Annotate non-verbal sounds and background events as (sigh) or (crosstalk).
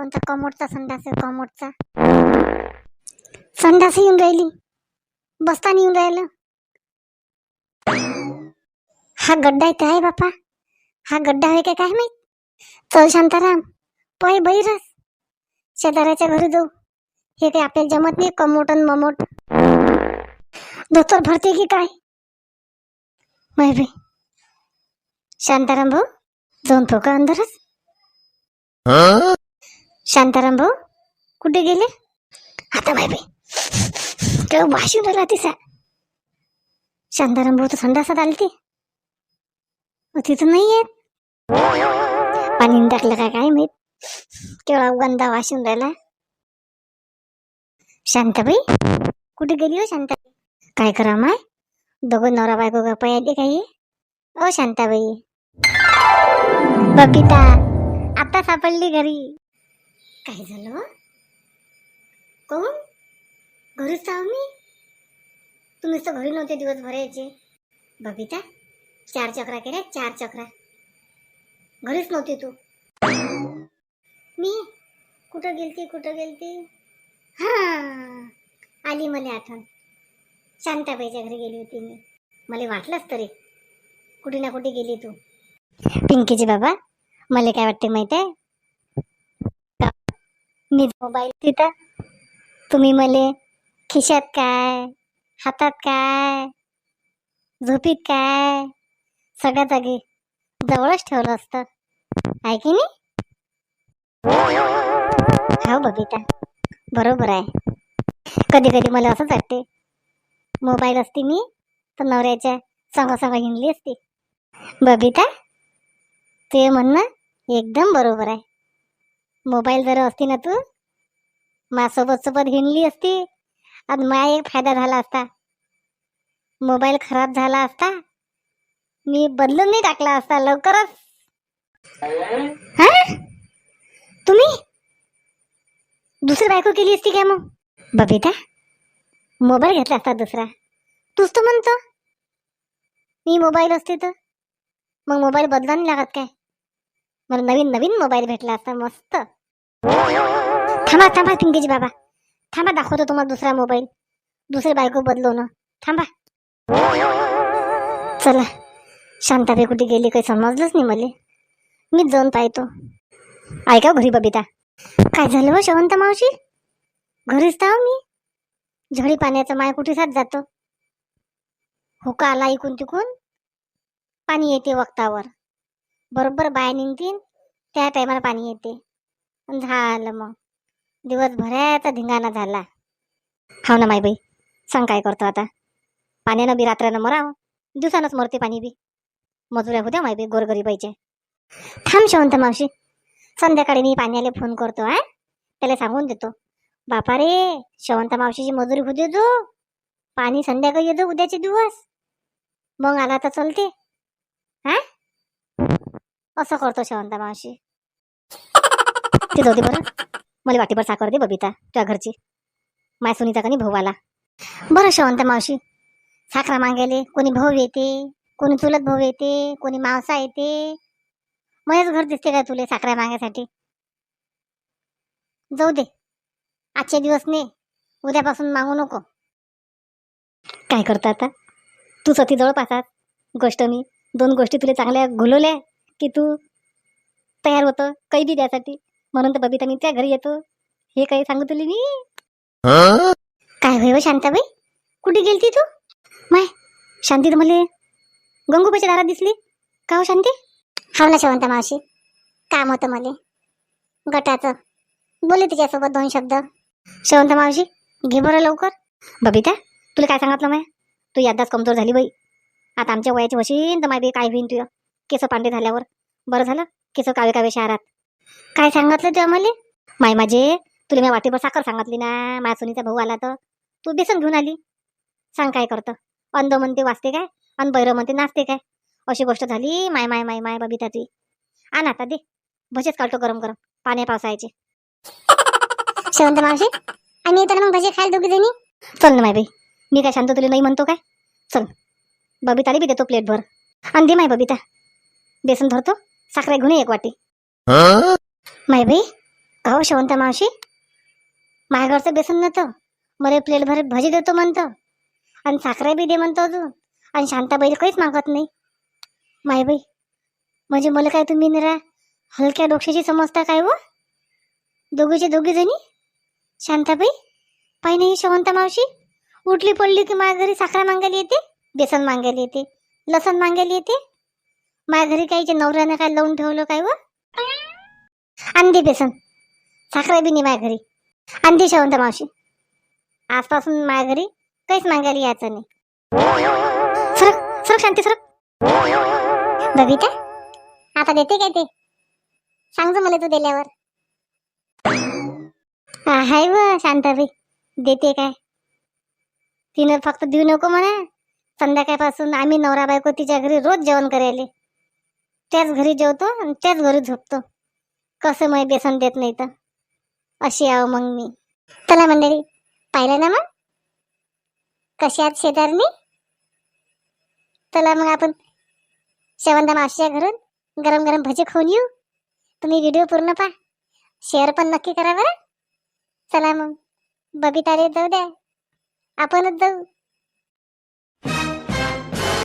कोणता कमोडचा संडास आहे कमोडचा? संडास येऊन राहिली. बसताना येऊन राहिलं. हा गड्डा आहे बापा. हा गड्डा आहे का काय माहीत? चल शांताराम पय बैरस. शेजाऱ्याच्या घरी जाऊ. हे काही आपल्याला जमत नाही कमोट आणि ममोट. धोतर भरते की काय? माहिती शांताराम भाऊ जाऊन ठो का अंदरच शांताराम भाऊ कुठे गेले? आता माय बाई तेव्हा वाशिव राहिला तिचा शांताराम भाऊ तर संडासात आलती. मग तिथं नाही येत पाणी टाकलं काय काय माहीत? केवळा गंदा वाशून राहिला. शांताबाई कुठे गेली हो शांताबाई? काय करा माय? दोघं नवरा बायको गप्पा येते काही ओ शांताबाई. बबिता आता सापडली घरी. काय झालं कोण? घरीच आहो मी. तुम्हीच तर घरी नव्हते दिवसभर यायचे. बबिता चार चक्रा केल्या चार चक्रा. घरीच नव्हती तू. मी? कुठं गेलती कुठं गेलती? हा आली मला आठवण. शांताबाईच्या घरी गेली होती मी. मला वाटलंच तरी. कुठे ना कुठे गेली तू. पिंकीची बाबा मला काय वाटते माहीत आहे? मी मोबाईल तिथं. तुम्ही मले खिशात काय हातात काय झोपीत काय सगळ्या जागी जवळच ठेवलं असतं. आहे की नाही? हो बबिता बरोबर आहे. कधी कधी मला असंच वाटते. मोबाईल असती मी तर नवऱ्याच्या संग संग हिंडली असती. बबिता ते म्हणणं एकदम बरोबर आहे. मोबाईल जर असती ना तू माझ्यासोबत सोबत हिंडली असती आणि माझा एक फायदा झाला असता. मोबाईल खराब झाला असता मी बदलून नाही टाकला असता लवकरच. हा? तुम्ही? दुसरी बायको केली असती काय मग? बबिता मोबाईल घेतला असता दुसरा. तूच तर म्हणतो. मी मोबाईल असते तर. मग मोबाईल बदला नाही लागत काय? मला नवीन नवीन मोबाईल भेटला असता मस्त. थांबा थांबा पिंकीजी बाबा. थांबा दाखवतो तुम्हाला दुसरा मोबाईल. दुसरी बायको बदलवणं थांबा. चला. शांताबाई कुठे गेली काही समजलंच नाही मला. मी जाऊन पाहतो. ऐका हो घरी बबिता. काय झालं हो शवंत मावशी? घरीच तर मी. झडी पाण्याचा माय कुठे साथ जातो हो हुका आला इकून तिकून? पाणी येते वक्तावर. बरोबर बाया निघतील त्या टायमाला पाणी येते. झालं मग. दिवसभराचा धिंगाणा झाला. हाव ना माय बाई सांग काय करतो आता? पाण्यानं बी रात्रानं मराव. दिवसानंच मरते पाणी बी. मजुऱ्या होत्या माय बाई गोरगरीबाईचे. थांब शेवंत मावशी. संध्याकाळी मी पाण्याला फोन करतो हा. त्याला सांगून देतो. बापा रे शवंत मावशीची मजुरी होऊ जो. पाणी संध्याकाळी येतो उद्याचे दिवस. मग आला तर चलते. हा? असं करतो शवंत मावशी. ते जाऊ दे बरं. मला वाटीभर साखर दे बबिता तुझ्या घरची. माय सुनीचा कनी भाऊ आला. बरं शवंत मावशी. साखरा मागायले कोणी भाऊ येते कोणी चुलत भाऊ येते कोणी मावसा येते. मयच घर दिसते का तुले साखरा मागायसाठी? जाऊ दे. आजचे दिवस ने उद्यापासून मागू नको. काय करता आता? तू सती जवळपास गोष्ट मी दोन गोष्टी तुला चांगल्या घुलवल्या. की तू तयार होतं कैदी द्यासाठी म्हणून तर बबिता मी त्या घरी येतो. हे काही सांगू तुला मी. काय होय हो शांताबाई? कुठे गेलती तू? माय शांती तर मला गंगूबाईच्या दारात दिसली. का हो शांती? हाव ना शवंता मावशी. काम होतं मला. गटाचं. बोले तिच्यासोबत दोन शब्द. शेवंता मावशी घे बरं लवकर. बबिता तुला काय सांगितलं माय? तू यादाच कमजोर झाली बाई. आता आमच्या वयाची वशीन तर माय काय होईन तुझं? केस पांढरे झाल्यावर. बरं झालं केस कावे कावे शहरात. काय सांगितलं तू आम्हाला? माय माझे तुला मी वाटेवर साखर सांगितली ना माझ्या सुनीचा भाऊ आला तर. तू बेसन घेऊन आली. सांग काय करतं. अंध म्हणते वाचते काय? आणि बैर म्हणते नाचते काय? अशी गोष्ट झाली माय माय माय माय बबिता ती आण आता दे. भजेच काढतो गरम गरम. पाण्या पावसायचे (laughs) शेवंत मावशी आम्ही येतो मग भजे खायला दोघी जणी चल ना माय बाई. मी काय शांत तुला नाही म्हणतो काय? चल. बबिताला बी देतो प्लेट भर आणि दे माय बबिता. बेसन भरतो साखरे घेऊन ये एक वाटी. माय बाई अहो शेवंता मावशी माझ्याकडचं बेसन नव्हतं. मला प्लेट भर भजी देतो म्हणतो. आणि साखरे बी दे म्हणतो अजून. आणि शांताबाई काहीच मागत नाही. मायबाई म्हणजे मला काय तुम्ही निरा हलक्या डोक्याची समजता काय व दोघीचे दोघी जणी? शांताबाई पाहि नाही शेवंता मावशी. उठली पडली की माझ्या घरी साखरा मागायला येते बेसन मागायला येते लसण मागायला येते. माझ्या घरी काहीचे नवऱ्यानं काय लावून ठेवलं काय व? अंधी बेसन. साखरा बी नाही माझ्या घरी. अंधी शेवंत मावशी. आजपासून माझ्या घरी काहीच मागायला यायचं नाही. सरक सरक शांती सरक. बबिता आता देते काय ते? सांग मला तू दिल्यावर. हाय व शांताबाई देते काय? तिनं फक्त देऊ नको म्हणा. संध्याकाळपासून आम्ही नवरा बायको तिच्या घरी रोज जेवण करायले. त्याच घरी जेवतो आणि त्याच घरी झोपतो. कसं मग बेसन देत नाही तर? अशी आहो मग मी. चला मंडळी पाहिलं ना मग? कशी आहात शेजारनी? चला मग आपण शेवंदा मावशीच्या घरून गरम गरम भजी खाऊन येऊ. तुम्ही व्हिडिओ पूर्ण पहा. शेअर पण नक्की करा बरं. चला मग. बबिताले जाऊ द्या. आपणच जाऊ.